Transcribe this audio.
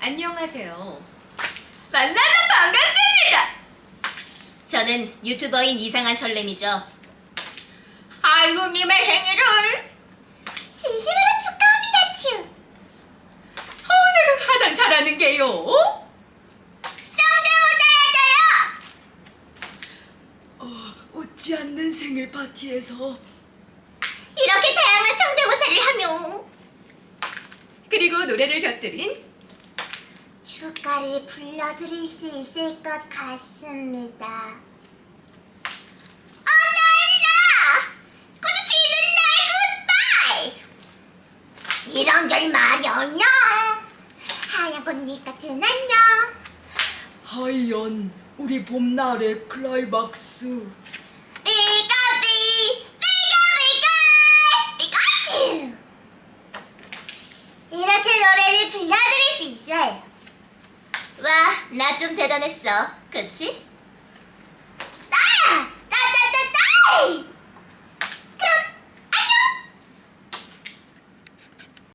안녕하세요. 만나서 반갑습니다. 저는 유튜버인 이상한 설렘이죠. 아이고 님의 생일을 진심으로 축하합니다, 츄. 어, 내가 가장 잘하는 게요. 성대모사해줘요. 어, 웃지 않는 생일 파티에서 이렇게 다양한 성대모사를 하며 그리고 노래를 곁들인 축가를 불러드릴 수 있을 것 같습니다. 어랄라! 곧 지는 날 굿바이! 이런 결말이 안녕! 하얀 꽃잎 같은 안녕! 하이연 우리 봄날의 클라이막스! 이렇게 노래를. 와, 나 좀 대단했어. 그치?